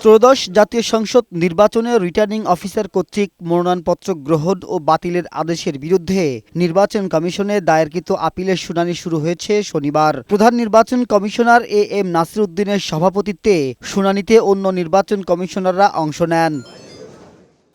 ত্রয়োদশ জাতীয় সংসদ নির্বাচনে রিটার্নিং অফিসার কর্তৃক মনোনয়নপত্র গ্রহণ ও বাতিলের আদেশের বিরুদ্ধে নির্বাচন কমিশনে দায়েরকৃত আপিলের শুনানি শুরু হয়েছে শনিবার। প্রধান নির্বাচন কমিশনার এ এম নাসির উদ্দিনের সভাপতিত্বে শুনানিতে অন্য নির্বাচন কমিশনাররা অংশ নেন।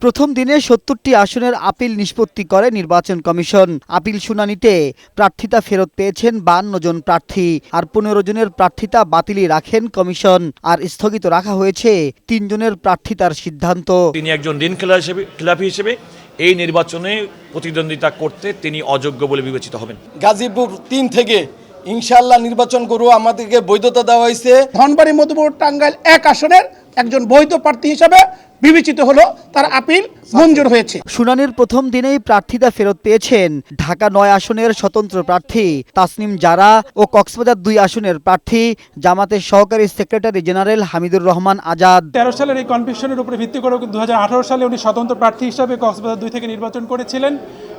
প্রথম দিনে সত্তরটি আসনের আপিল নিষ্পত্তি করে নির্বাচন কমিশন। আপিল শুনানিতে প্রার্থিতা ফেরত পেয়েছেন বান্ন জন প্রার্থী আর পনেরো জনের প্রার্থিতা বাতিলই রাখেন কমিশন আর স্থগিত রাখা হয়েছে তিনজনের প্রার্থিতার সিদ্ধান্ত। তিনি একজন ঋণ খেলা হিসেবে খেলাপি হিসেবে এই নির্বাচনে প্রতিদ্বন্দ্বিতা করতে তিনি অযোগ্য বলে বিবেচিত হবেন। গাজীপুর তিন থেকে ইনশাল্লাহ নির্বাচন করব আমাদেরকে বৈধতা দেওয়া হয়েছে। ধনবাড়ি মধুপুর টাঙ্গাইল এক আসনের একজন বৈধ প্রার্থী হিসাবে বিবেচিত হলো তার আপিল মঞ্জুর হয়েছে। শুনানির প্রথম দিনেই প্রার্থীরা ফেরত পেয়েছেন ঢাকা নয় আসনের স্বতন্ত্র প্রার্থী তাসনিম জারা ও কক্সবাজার দুই আসনের প্রার্থী জামাতের সহকারী সেক্রেটারি জেনারেল হামিদুর রহমান আজাদ। তেরো সালের এই কনভিকশনের উপরে ভিত্তি করে দু হাজার আঠারো সালে উনি স্বতন্ত্র প্রার্থী হিসাবে কক্সবাজার দুই থেকে নির্বাচন করেছিলেন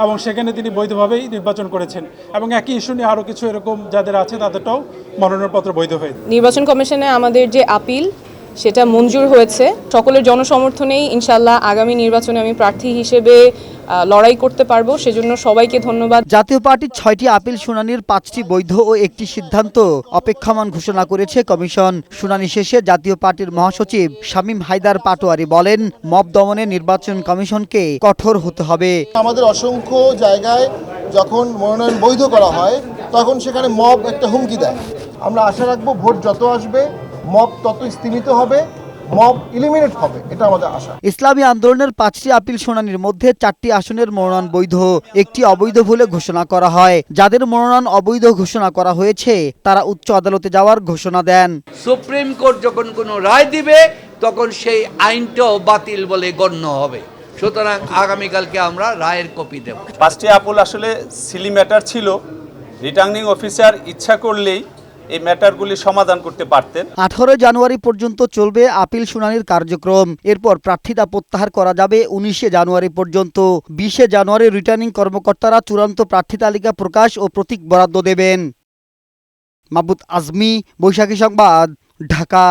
এবং সেখানে তিনি বৈধভাবেই নির্বাচন করেছেন এবং একই ইস্যু নিয়ে আরও কিছু এরকম যাদের আছে তাদেরটাও মনোনয়নপত্র বৈধ হয়েছে নির্বাচন কমিশনে আমাদের যে আপিল সেটা মঞ্জুর হয়েছে। সকলের জনসমর্থনেই ইনশাল্লাহ আগামী নির্বাচনে আমি প্রার্থী হিসেবে লড়াই করতে পারব। সেজন্য সবাইকে ধন্যবাদ। জাতীয় পার্টির ছয়টি আপিল শুনানির পাঁচটি বৈধ ও একটি সিদ্ধান্ত অপেক্ষমান ঘোষণা করেছে কমিশন। শুনানি শেষে জাতীয় পার্টির মহাসচিব শামীম হায়দার পাটোয়ারি বলেন মব দমনে নির্বাচন কমিশনকে কঠোর হতে হবে। আমাদের অসংখ্য জায়গায় যখন মনোনয়ন বৈধ করা হয় তখন সেখানে মব একটা হুমকি দেয়। আমরা আশা রাখব ভোট যত আসবে মব তত স্তীমিত হবে মব ইলিমিনেট হবে এটা আমাদের আশা। ইসলামী আন্দোলনের পাঁচটি আপিল শুনানির মধ্যে চারটি আসনের মনোনয়ন বৈধ একটি অবৈধ বলে ঘোষণা করা হয়। যাদের মনোনয়ন অবৈধ ঘোষণা করা হয়েছে তারা উচ্চ আদালতে যাওয়ার ঘোষণা দেন। সুপ্রিম কোর্ট যখন কোনো রায় দিবে তখন সেই আইনটাও বাতিল বলে গণ্য হবে। সুতরাং আগামীকালকে আমরা রায়ের কপি দেব। পাঁচটি আপুল আসলে সিলি ম্যাটার ছিল। রিটার্নিং অফিসার ইচ্ছা করলেই এই ম্যাটারগুলি সমাধান করতে পারতেন। আঠারো জানুয়ারি পর্যন্ত চলবে আপিল শুনানির কার্যক্রম। এরপর প্রার্থিতা প্রত্যাহার করা যাবে উনিশে জানুয়ারি পর্যন্ত। বিশে জানুয়ারি রিটার্নিং কর্মকর্তারা চূড়ান্ত প্রার্থী তালিকা প্রকাশ ও প্রতীক বরাদ্দ দেবেন। মাহবুদ আজমি, বৈশাখী সংবাদ, ঢাকা।